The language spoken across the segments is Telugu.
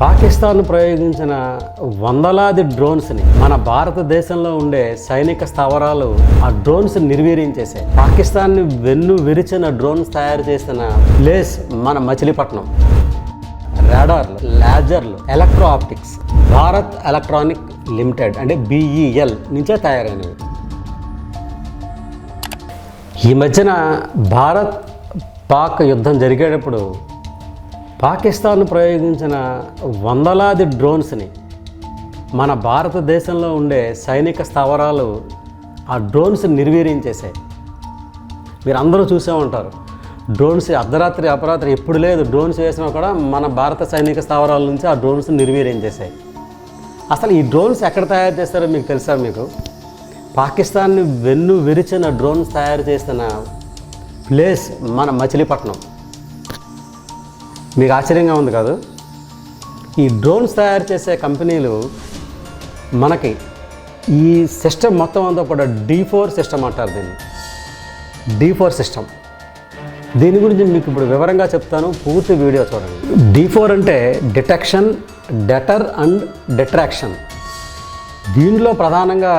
పాకిస్తాన్ ప్రయోగించిన వందలాది డ్రోన్స్ని మన భారతదేశంలో ఉండే సైనిక స్థావరాలు ఆ డ్రోన్స్ నిర్వీర్యం చేశాయి పాకిస్తాన్ని వెన్ను విరిచిన డ్రోన్స్ తయారు చేసిన ప్లేస్ మన మచిలీపట్నం. రాడార్లు లేజర్లు electro optics Bharat electronic limited అంటే బీఈఎల్ నుంచే తయారైనవి. ఈ మధ్యన భారత్ పాక్ యుద్ధం జరిగేటప్పుడు పాకిస్తాన్ ప్రయోగించిన వందలాది డ్రోన్స్ని మన భారతదేశంలో ఉండే సైనిక స్థావరాలు ఆ డ్రోన్స్ నిర్వీర్యం చేశాయి. మీరు అందరూ చూసే ఉంటారు డ్రోన్స్ అర్ధరాత్రి అపరాత్రి ఎప్పుడు లేదు. డ్రోన్స్ వేసినా కూడా మన భారత సైనిక స్థావరాల నుంచి ఆ డ్రోన్స్ నిర్వీర్యం చేశాయి. అసలు ఈ డ్రోన్స్ ఎక్కడ తయారు చేస్తారో మీకు తెలుసా మీకు? పాకిస్తాన్ని వెన్ను విరిచిన డ్రోన్స్ తయారు చేసిన ప్లేస్ మన మచిలీపట్నం. మీకు ఆశ్చర్యంగా ఉంది కాదు. ఈ డ్రోన్స్ తయారు చేసే కంపెనీలు మనకి ఈ సిస్టమ్ మొత్తం అంతా కూడా డీ ఫోర్ సిస్టమ్ అంటారు దీన్ని. D four system. దీని గురించి మీకు ఇప్పుడు వివరంగా చెప్తాను పూర్తి వీడియో చూడండి. డీ ఫోర్ అంటే డిటెక్షన్ డెటర్ అండ్ డిట్రాక్షన్. దీనిలో ప్రధానంగా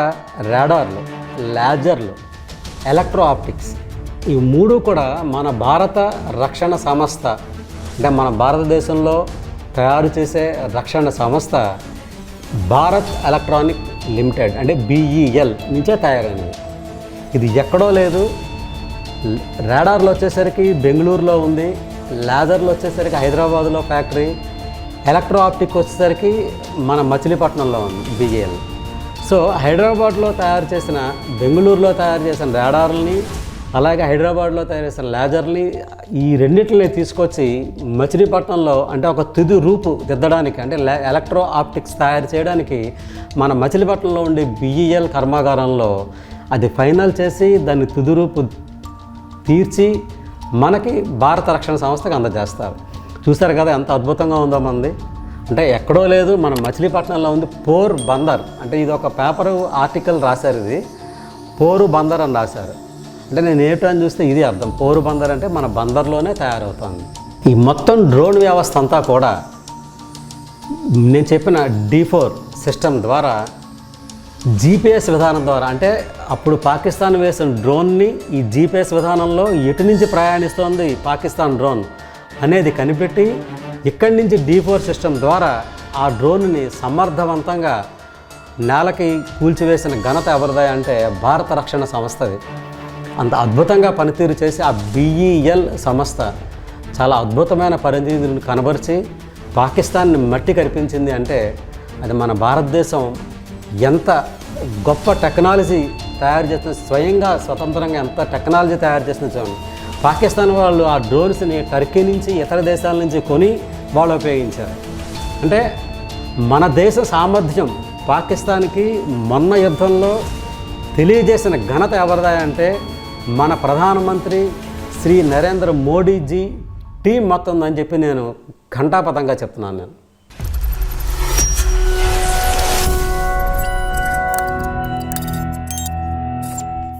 రాడార్లు లేజర్లు ఎలక్ట్రో ఆప్టిక్స్. ఈ మూడు కూడా మన భారత రక్షణ సంస్థ అంటే మన భారతదేశంలో తయారు చేసే రక్షణ సంస్థ భారత్ ఎలక్ట్రానిక్ లిమిటెడ్ అంటే బీఈఎల్ నుంచే తయారైనది. ఇది ఎక్కడో లేదు. రాడార్లో వచ్చేసరికి బెంగళూరులో ఉంది. లేజర్లో వచ్చేసరికి హైదరాబాద్లో ఫ్యాక్టరీ. ఎలక్ట్రో ఆప్టిక్ వచ్చేసరికి మన మచిలీపట్నంలో ఉంది బీఈఎల్. సో హైదరాబాద్లో తయారు చేసిన బెంగళూరులో తయారు చేసిన రాడార్ని అలాగే హైదరాబాద్లో తయారు చేసిన లేజర్ని ఈ రెండింటిని తీసుకొచ్చి మచిలీపట్నంలో అంటే ఒక తుది రూపు దిద్దడానికి అంటే లే- ఎలక్ట్రో ఆప్టిక్స్ తయారు చేయడానికి మన మచిలీపట్నంలో ఉండే బిఈఎల్ కర్మాగారంలో అది ఫైనల్ చేసి దాన్ని తుది రూపు తీర్చి మనకి భారత రక్షణ సంస్థకు అందజేస్తారు. చూస్తారు కదా ఎంత అద్భుతంగా ఉందో మనది. అంటే ఎక్కడో లేదు మన మచిలీపట్నంలో ఉంది పోర్ బందర్. అంటే ఇది ఒక పేపరు ఆర్టికల్ రాశారు ఇది. పోరు బందర్ అని రాశారు. అంటే నేను ఏమిటని చూస్తే ఇది అర్థం. పోరు బందర్ అంటే మన బందర్లోనే తయారవుతుంది. ఈ మొత్తం డ్రోన్ వ్యవస్థ అంతా కూడా నేను చెప్పిన డి ఫోర్ సిస్టమ్ ద్వారా జీపీఎస్ విధానం ద్వారా అంటే అప్పుడు పాకిస్తాన్ వేసిన డ్రోన్ని ఈ జీపీఎస్ విధానంలో ఎటు నుంచి ప్రయాణిస్తోంది పాకిస్తాన్ డ్రోన్ అనేది కనిపెట్టి ఇక్కడి నుంచి డీ ఫోర్ సిస్టమ్ ద్వారా ఆ డ్రోన్ని సమర్థవంతంగా నేలకి కూల్చివేసిన ఘనత ఎవరిదా అంటే భారత రక్షణ సంస్థది. అంత అద్భుతంగా పనితీరు చేసి ఆ బిఈఎల్ సంస్థ చాలా అద్భుతమైన పనితీరుని కనబరిచి పాకిస్తాన్ని మట్టి కనిపించింది అంటే అది మన భారతదేశం ఎంత గొప్ప టెక్నాలజీ తయారు చేసిన స్వయంగా స్వతంత్రంగా ఎంత టెక్నాలజీ తయారు చేసిన చూడండి. పాకిస్తాన్ వాళ్ళు ఆ డ్రోన్స్ని టర్కీ నుంచి ఇతర దేశాల నుంచి కొని వాళ్ళు ఉపయోగించారు. అంటే మన దేశ సామర్థ్యం పాకిస్తాన్కి మొన్న యుద్ధంలో తెలియజేసిన ఘనత ఎవరిదా అంటే మన ప్రధానమంత్రి శ్రీ నరేంద్ర మోడీజీ టీం మొత్తం అని చెప్పి నేను ఘంటాపథంగా చెప్తున్నాను నేను.